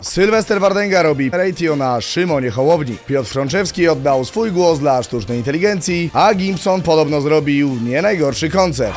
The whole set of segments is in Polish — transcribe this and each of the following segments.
Sylwester Wardęga robi ratio na Szymonie Hołowni. Piotr Frączewski oddał swój głos dla sztucznej inteligencji, a Gimpson podobno zrobił nie najgorszy koncert.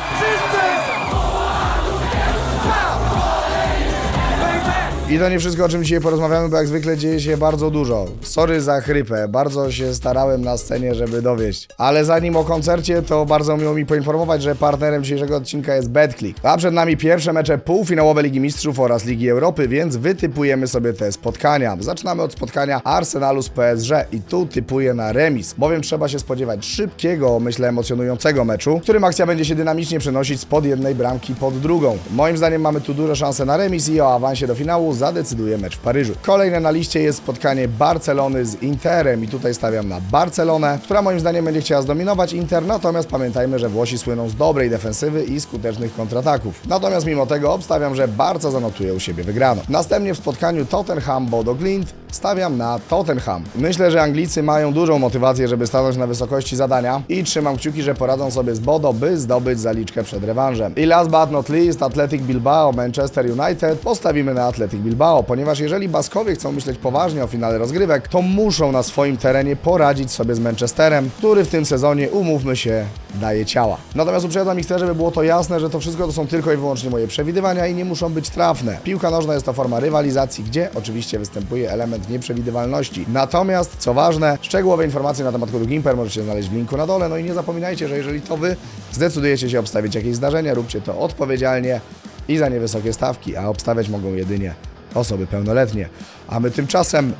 I to nie wszystko, o czym dzisiaj porozmawiamy, bo jak zwykle dzieje się bardzo dużo. Sorry za chrypę, bardzo się starałem na scenie, żeby dowieść. Ale zanim o koncercie, to bardzo miło mi poinformować, że partnerem dzisiejszego odcinka jest BetClick. A przed nami pierwsze mecze półfinałowe Ligi Mistrzów oraz Ligi Europy, więc wytypujemy sobie te spotkania. Zaczynamy od spotkania Arsenalu z PSG i tu typuję na remis, bowiem trzeba się spodziewać szybkiego, myślę emocjonującego meczu, w którym akcja będzie się dynamicznie przenosić spod jednej bramki pod drugą. Moim zdaniem mamy tu duże szanse na remis i o awansie do finału zadecyduje mecz w Paryżu. Kolejne na liście jest spotkanie Barcelony z Interem i tutaj stawiam na Barcelonę, która moim zdaniem będzie chciała zdominować Inter, natomiast pamiętajmy, że Włosi słyną z dobrej defensywy i skutecznych kontrataków. Natomiast mimo tego obstawiam, że Barca zanotuje u siebie wygraną. Następnie w spotkaniu Tottenham-Bodo Glint stawiam na Tottenham. Myślę, że Anglicy mają dużą motywację, żeby stanąć na wysokości zadania i trzymam kciuki, że poradzą sobie z Bodo, by zdobyć zaliczkę przed rewanżem. I last but not least, Athletic Bilbao, Manchester United postawimy na Athletic Bilbao, ponieważ jeżeli Baskowie chcą myśleć poważnie o finale rozgrywek, to muszą na swoim terenie poradzić sobie z Manchesterem, który w tym sezonie, umówmy się, daje ciała. Natomiast uprzedzam ich chcę, żeby było to jasne, że to wszystko to są tylko i wyłącznie moje przewidywania i nie muszą być trafne. Piłka nożna jest to forma rywalizacji, gdzie oczywiście występuje element nieprzewidywalności. Natomiast, co ważne, szczegółowe informacje na temat kodu Gimper możecie znaleźć w linku na dole. No i nie zapominajcie, że jeżeli to Wy zdecydujecie się obstawić jakieś zdarzenia, róbcie to odpowiedzialnie i za niewysokie stawki, a obstawiać mogą jedynie osoby pełnoletnie. A my tymczasem...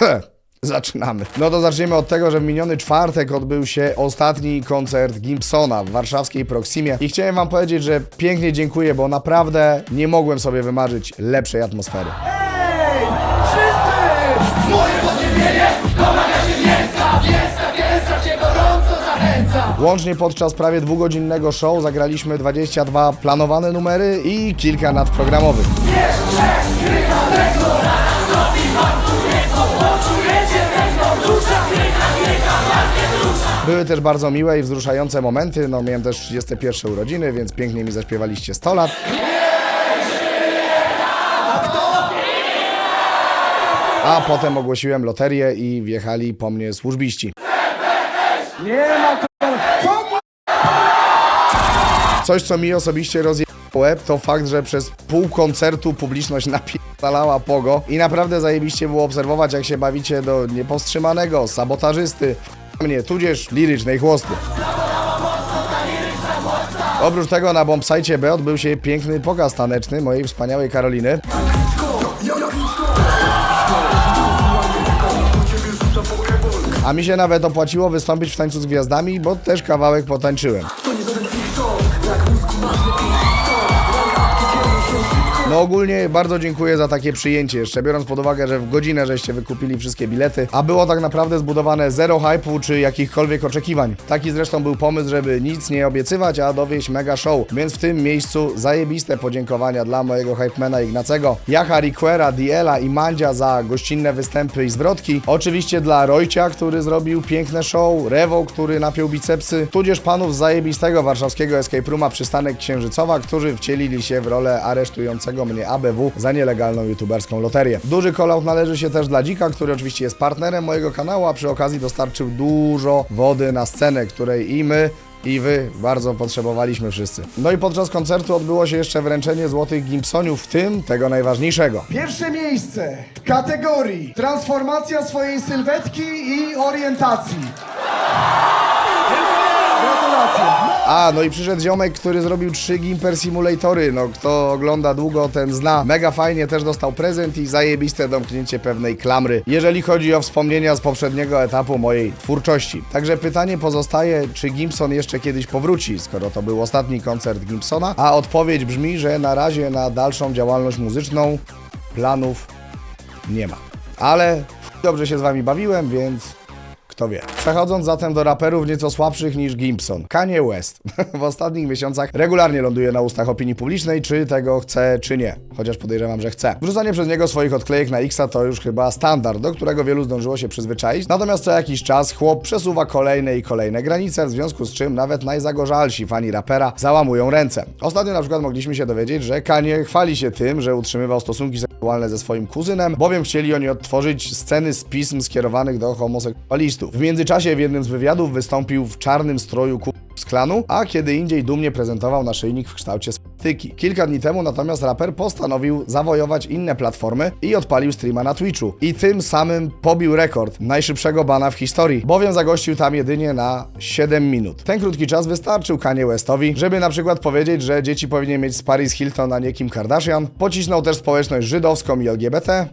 Zaczynamy. No to zaczniemy od tego, że w miniony czwartek odbył się ostatni koncert Gimpsona w warszawskiej Proximie i chciałem wam powiedzieć, że pięknie dziękuję, bo naprawdę nie mogłem sobie wymarzyć lepszej atmosfery. Moje podniebienie domaga się mięsa Mięsa, mięsa cię gorąco zachęca Łącznie podczas prawie dwugodzinnego show zagraliśmy 22 planowane numery i kilka nadprogramowych. Były też bardzo miłe i wzruszające momenty. No, miałem też 31 urodziny, więc pięknie mi zaśpiewaliście 100 lat. A potem ogłosiłem loterię i wjechali po mnie służbiści. Coś, co mi osobiście rozjechało łeb, to fakt, że przez pół koncertu publiczność napierdalała pogo i naprawdę zajebiście było obserwować, jak się bawicie do niepowstrzymanego sabotażysty, mnie, tudzież lirycznej chłosty. Oprócz tego na bombsite B odbył się piękny pokaz taneczny mojej wspaniałej Karoliny. A mi się nawet opłaciło wystąpić w tańcu z gwiazdami, bo też kawałek potańczyłem. No ogólnie bardzo dziękuję za takie przyjęcie, jeszcze biorąc pod uwagę, że w godzinę żeście wykupili wszystkie bilety, a było tak naprawdę zbudowane zero hype'u czy jakichkolwiek oczekiwań. Taki zresztą był pomysł, żeby nic nie obiecywać, a dowieść mega show. Więc w tym miejscu zajebiste podziękowania dla mojego hypemana Ignacego, Jacha Riquera, Diela i Mandzia za gościnne występy i zwrotki. Oczywiście dla Rojcia, który zrobił piękne show, Rewo, który napiął bicepsy, tudzież panów z zajebistego warszawskiego escape rooma przystanek Księżycowa, którzy wcielili się w rolę aresztującego mnie ABW za nielegalną youtuberską loterię. Duży call należy się też dla Dzika, który oczywiście jest partnerem mojego kanału, a przy okazji dostarczył dużo wody na scenę, której i my i wy bardzo potrzebowaliśmy wszyscy. No i podczas koncertu odbyło się jeszcze wręczenie złotych Gimpsoniów, w tym tego najważniejszego. Pierwsze miejsce w kategorii transformacja swojej sylwetki i orientacji. Gratulacje. A, no i przyszedł ziomek, który zrobił trzy Gimper Simulatory. No, kto ogląda długo, ten zna. Mega fajnie, też dostał prezent i zajebiste domknięcie pewnej klamry, jeżeli chodzi o wspomnienia z poprzedniego etapu mojej twórczości. Także pytanie pozostaje, czy Gimpson jeszcze kiedyś powróci, skoro to był ostatni koncert Gimpsona? A odpowiedź brzmi, że na razie na dalszą działalność muzyczną planów nie ma. Ale dobrze się z wami bawiłem, więc Kto wie. Przechodząc zatem do raperów nieco słabszych niż Gimpson. Kanye West w ostatnich miesiącach regularnie ląduje na ustach opinii publicznej, czy tego chce, czy nie. Chociaż podejrzewam, że chce. Wrzucanie przez niego swoich odklejek na Xa to już chyba standard, do którego wielu zdążyło się przyzwyczaić. Natomiast co jakiś czas chłop przesuwa kolejne i kolejne granice, w związku z czym nawet najzagorzalsi fani rapera załamują ręce. Ostatnio na przykład mogliśmy się dowiedzieć, że Kanye chwali się tym, że utrzymywał stosunki seksualne ze swoim kuzynem, bowiem chcieli oni odtworzyć sceny z pism skierowanych do homoseksualistów. W międzyczasie w jednym z wywiadów wystąpił w czarnym stroju ku z klanu, a kiedy indziej dumnie prezentował naszyjnik w kształcie spatyki. Kilka dni temu natomiast raper postanowił zawojować inne platformy i odpalił streama na Twitchu. I tym samym pobił rekord najszybszego bana w historii, bowiem zagościł tam jedynie na 7 minut. Ten krótki czas wystarczył Kanye Westowi, żeby na przykład powiedzieć, że dzieci powinien mieć z Paris Hilton, a nie Kim Kardashian. Pocisnął też społeczność żydowską i LGBT,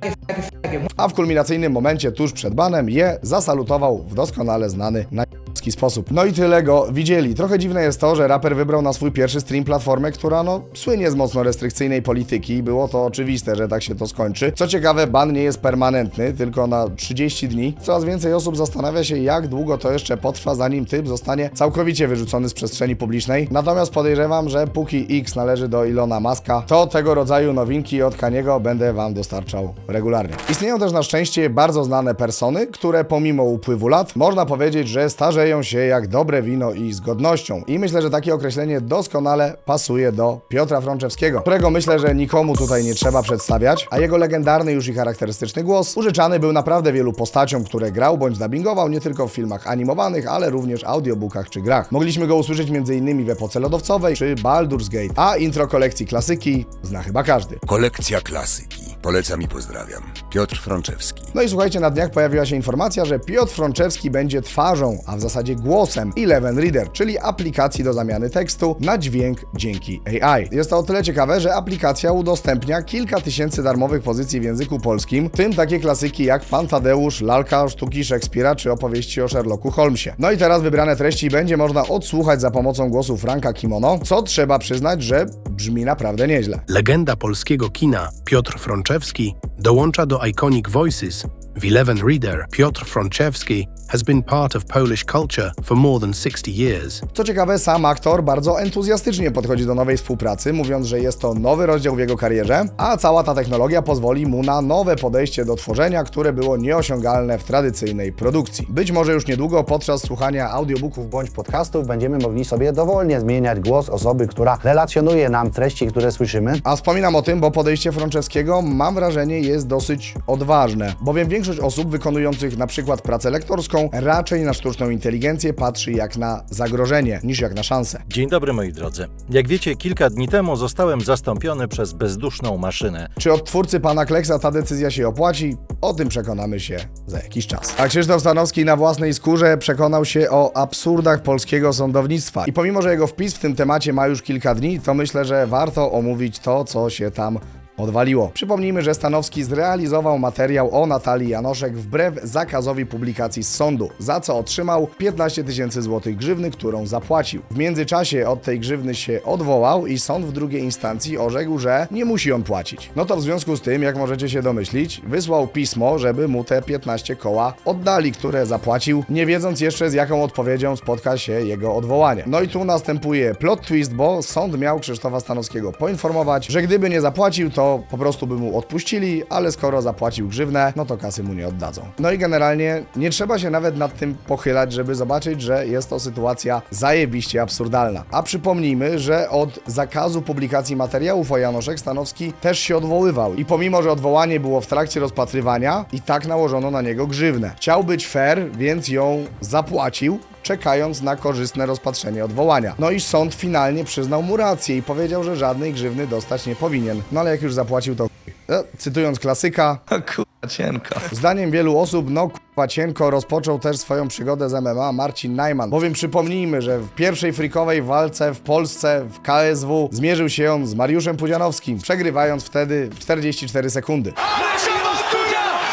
f-. a w kulminacyjnym momencie tuż przed banem je zasalutował w doskonale znany na sposób. No i tyle go widzieli. Trochę dziwne jest to, że raper wybrał na swój pierwszy stream platformę, która no słynie z mocno restrykcyjnej polityki i było to oczywiste, że tak się to skończy. Co ciekawe, ban nie jest permanentny, tylko na 30 dni. Coraz więcej osób zastanawia się, jak długo to jeszcze potrwa, zanim typ zostanie całkowicie wyrzucony z przestrzeni publicznej. Natomiast podejrzewam, że póki X należy do Ilona Maska, to tego rodzaju nowinki od Kaniego będę wam dostarczał regularnie. Istnieją też na szczęście bardzo znane persony, które pomimo upływu lat można powiedzieć, że starzeją się jak dobre wino i z godnością. I myślę, że takie określenie doskonale pasuje do Piotra Frączewskiego, którego myślę, że nikomu tutaj nie trzeba przedstawiać, a jego legendarny już i charakterystyczny głos użyczany był naprawdę wielu postaciom, które grał bądź dubbingował nie tylko w filmach animowanych, ale również audiobookach czy grach. Mogliśmy go usłyszeć m.in. w epoce lodowcowej czy Baldur's Gate, a intro kolekcji klasyki zna chyba każdy. Kolekcja klasyki. Polecam i pozdrawiam. Piotr Frączewski. No i słuchajcie, na dniach pojawiła się informacja, że Piotr Frączewski będzie twarzą, a w zasadzie głosem Eleven Reader, czyli aplikacji do zamiany tekstu na dźwięk dzięki AI. Jest to o tyle ciekawe, że aplikacja udostępnia kilka tysięcy darmowych pozycji w języku polskim, w tym takie klasyki jak Pan Tadeusz, Lalka, sztuki Szekspira czy opowieści o Sherlocku Holmesie. No i teraz wybrane treści będzie można odsłuchać za pomocą głosu Franka Kimono, co trzeba przyznać, że brzmi naprawdę nieźle. Legenda polskiego kina Piotr Frączewski dołącza do Iconic Voices. W Eleven Reader, Piotr Frączewski has been part of Polish culture for more than 60 years. Co ciekawe, sam aktor bardzo entuzjastycznie podchodzi do nowej współpracy, mówiąc, że jest to nowy rozdział w jego karierze, a cała ta technologia pozwoli mu na nowe podejście do tworzenia, które było nieosiągalne w tradycyjnej produkcji. Być może już niedługo podczas słuchania audiobooków bądź podcastów będziemy mogli sobie dowolnie zmieniać głos osoby, która relacjonuje nam treści, które słyszymy. A wspominam o tym, bo podejście Frączewskiego, mam wrażenie, jest dosyć odważne, bowiem większość osób wykonujących na przykład pracę lektorską raczej na sztuczną inteligencję patrzy jak na zagrożenie, niż jak na szansę. Dzień dobry moi drodzy. Jak wiecie, kilka dni temu zostałem zastąpiony przez bezduszną maszynę. Czy od twórcy pana Kleksa ta decyzja się opłaci? O tym przekonamy się za jakiś czas. A Krzysztof Stanowski na własnej skórze przekonał się o absurdach polskiego sądownictwa. I pomimo, że jego wpis w tym temacie ma już kilka dni, to myślę, że warto omówić to, co się tam odwaliło. Przypomnijmy, że Stanowski zrealizował materiał o Natalii Janoszek wbrew zakazowi publikacji z sądu, za co otrzymał 15 tysięcy złotych grzywny, którą zapłacił. W międzyczasie od tej grzywny się odwołał i sąd w drugiej instancji orzekł, że nie musi on płacić. No to w związku z tym, jak możecie się domyślić, wysłał pismo, żeby mu te 15 koła oddali, które zapłacił, nie wiedząc jeszcze z jaką odpowiedzią spotka się jego odwołanie. No i tu następuje plot twist, bo sąd miał Krzysztofa Stanowskiego poinformować, że gdyby nie zapłacił, to po prostu by mu odpuścili, ale skoro zapłacił grzywnę, no to kasy mu nie oddadzą. No i generalnie nie trzeba się nawet nad tym pochylać, żeby zobaczyć, że jest to sytuacja zajebiście absurdalna. A przypomnijmy, że od zakazu publikacji materiałów o Janoszek Stanowski też się odwoływał i pomimo, że odwołanie było w trakcie rozpatrywania, i tak nałożono na niego grzywnę. Chciał być fair, więc ją zapłacił, czekając na korzystne rozpatrzenie odwołania. No i sąd finalnie przyznał mu rację i powiedział, że żadnej grzywny dostać nie powinien. No ale jak już zapłacił, to e, cytując klasyka, Kurwa cienko. Zdaniem wielu osób, no k***a cienko rozpoczął też swoją przygodę z MMA Marcin Najman. Bowiem przypomnijmy, że w pierwszej frikowej walce w Polsce w KSW zmierzył się on z Mariuszem Pudzianowskim, przegrywając wtedy w 44 sekundy.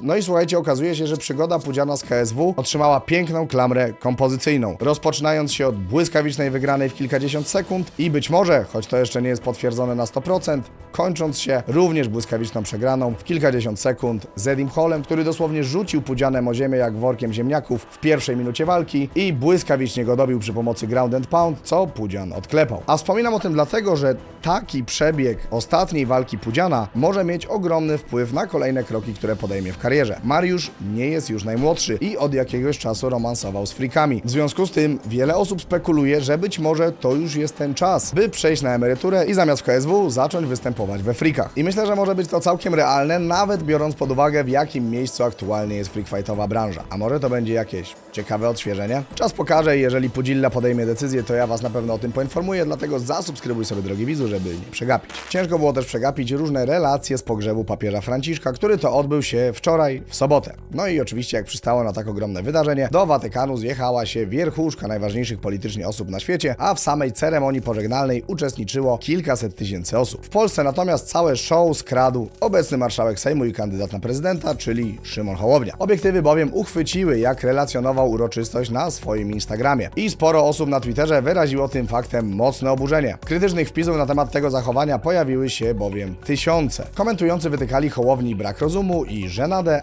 No i słuchajcie, okazuje się, że przygoda Pudziana z KSW otrzymała piękną klamrę kompozycyjną, rozpoczynając się od błyskawicznej wygranej w kilkadziesiąt sekund i być może, choć to jeszcze nie jest potwierdzone na 100%, kończąc się również błyskawiczną przegraną w kilkadziesiąt sekund z Edim Holem, który dosłownie rzucił Pudzianem o ziemię jak workiem ziemniaków w pierwszej minucie walki i błyskawicznie go dobił przy pomocy ground and pound, co Pudzian odklepał. A wspominam o tym dlatego, że taki przebieg ostatniej walki Pudziana może mieć ogromny wpływ na kolejne kroki, które podejmie w karierze. Mariusz nie jest już najmłodszy i od jakiegoś czasu romansował z frikami. W związku z tym wiele osób spekuluje, że być może to już jest ten czas, by przejść na emeryturę i zamiast KSW zacząć występować we frikach. I myślę, że może być to całkiem realne, nawet biorąc pod uwagę w jakim miejscu aktualnie jest freakfightowa branża. A może to będzie jakieś ciekawe odświeżenie? Czas pokaże i jeżeli Pudzilla podejmie decyzję, to ja Was na pewno o tym poinformuję, dlatego zasubskrybuj sobie drogi widzu, żeby nie przegapić. Ciężko było też przegapić różne relacje z pogrzebu papieża Franciszka, który to odbył się wczoraj, w sobotę. No i oczywiście, jak przystało na tak ogromne wydarzenie, do Watykanu zjechała się wierchuszka najważniejszych politycznie osób na świecie, a w samej ceremonii pożegnalnej uczestniczyło kilkaset tysięcy osób. W Polsce natomiast całe show skradł obecny marszałek Sejmu i kandydat na prezydenta, czyli Szymon Hołownia. Obiektywy bowiem uchwyciły, jak relacjonował uroczystość na swoim Instagramie. I sporo osób na Twitterze wyraziło tym faktem mocne oburzenie. Krytycznych wpisów na temat tego zachowania pojawiły się bowiem tysiące. Komentujący wytykali Hołowni brak rozumu i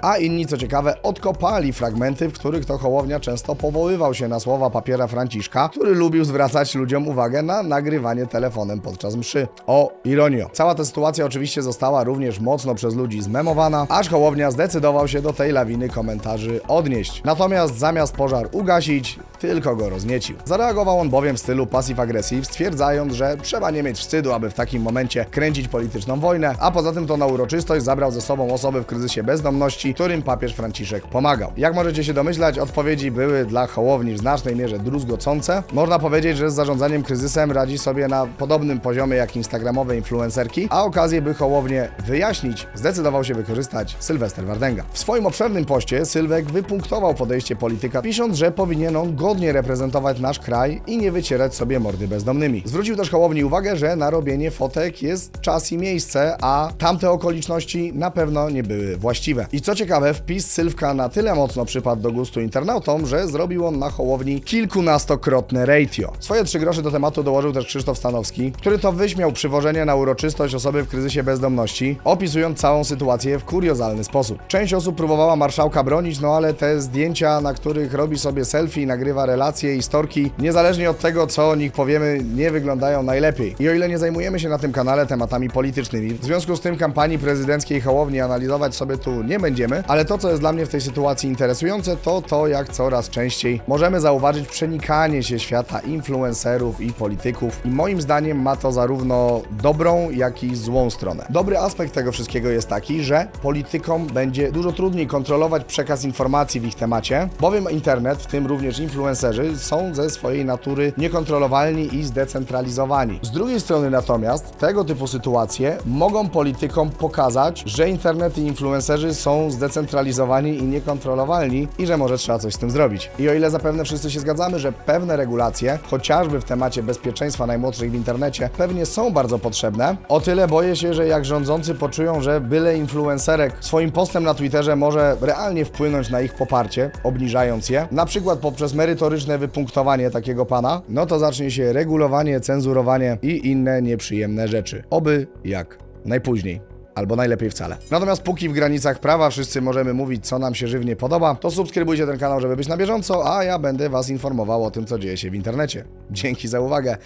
a inni, co ciekawe, odkopali fragmenty, w których to Hołownia często powoływał się na słowa papieża Franciszka, który lubił zwracać ludziom uwagę na nagrywanie telefonem podczas mszy. O, ironio. Cała ta sytuacja oczywiście została również mocno przez ludzi zmemowana, aż Hołownia zdecydował się do tej lawiny komentarzy odnieść. Natomiast zamiast pożar ugasić, tylko go rozniecił. Zareagował on bowiem w stylu passive-aggressive, stwierdzając, że trzeba nie mieć wstydu, aby w takim momencie kręcić polityczną wojnę, a poza tym to na uroczystość zabrał ze sobą osoby w kryzysie bezdomności, którym papież Franciszek pomagał. Jak możecie się domyślać, odpowiedzi były dla Hołowni w znacznej mierze druzgocące. Można powiedzieć, że z zarządzaniem kryzysem radzi sobie na podobnym poziomie jak instagramowe influencerki, a okazję, by Hołownię wyjaśnić, zdecydował się wykorzystać Sylwester Wardęga. W swoim obszernym poście Sylwek wypunktował podejście polityka, pisząc, że powinien on godnie reprezentować nasz kraj i nie wycierać sobie mordy bezdomnymi. Zwrócił też Hołowni uwagę, że na robienie fotek jest czas i miejsce, a tamte okoliczności na pewno nie były właściwe. I co ciekawe, wpis Sylwka na tyle mocno przypadł do gustu internautom, że zrobił on na Hołowni kilkunastokrotne ratio. Swoje trzy grosze do tematu dołożył też Krzysztof Stanowski, który to wyśmiał przywożenie na uroczystość osoby w kryzysie bezdomności, opisując całą sytuację w kuriozalny sposób. Część osób próbowała marszałka bronić, no ale te zdjęcia, na których robi sobie selfie, nagrywa relacje i storki, niezależnie od tego, co o nich powiemy, nie wyglądają najlepiej. I o ile nie zajmujemy się na tym kanale tematami politycznymi, w związku z tym kampanii prezydenckiej Hołowni analizować sobie tu nie będziemy, ale to, co jest dla mnie w tej sytuacji interesujące, to to, jak coraz częściej możemy zauważyć przenikanie się świata influencerów i polityków. I moim zdaniem ma to zarówno dobrą, jak i złą stronę. Dobry aspekt tego wszystkiego jest taki, że politykom będzie dużo trudniej kontrolować przekaz informacji w ich temacie, bowiem internet, w tym również influencerzy, są ze swojej natury niekontrolowalni i zdecentralizowani. Z drugiej strony natomiast tego typu sytuacje mogą politykom pokazać, że internet i influencerzy są zdecentralizowani i niekontrolowalni i że może trzeba coś z tym zrobić. I o ile zapewne wszyscy się zgadzamy, że pewne regulacje, chociażby w temacie bezpieczeństwa najmłodszych w internecie, pewnie są bardzo potrzebne, o tyle boję się, że jak rządzący poczują, że byle influencerek swoim postem na Twitterze może realnie wpłynąć na ich poparcie, obniżając je, na przykład poprzez merytoryczne wypunktowanie takiego pana, no to zacznie się regulowanie, cenzurowanie i inne nieprzyjemne rzeczy. Oby jak najpóźniej. Albo najlepiej wcale. Natomiast póki w granicach prawa wszyscy możemy mówić, co nam się żywnie podoba, to subskrybujcie ten kanał, żeby być na bieżąco, a ja będę Was informował o tym, co dzieje się w internecie. Dzięki za uwagę.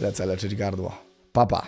Lecę leczyć gardło. Papa.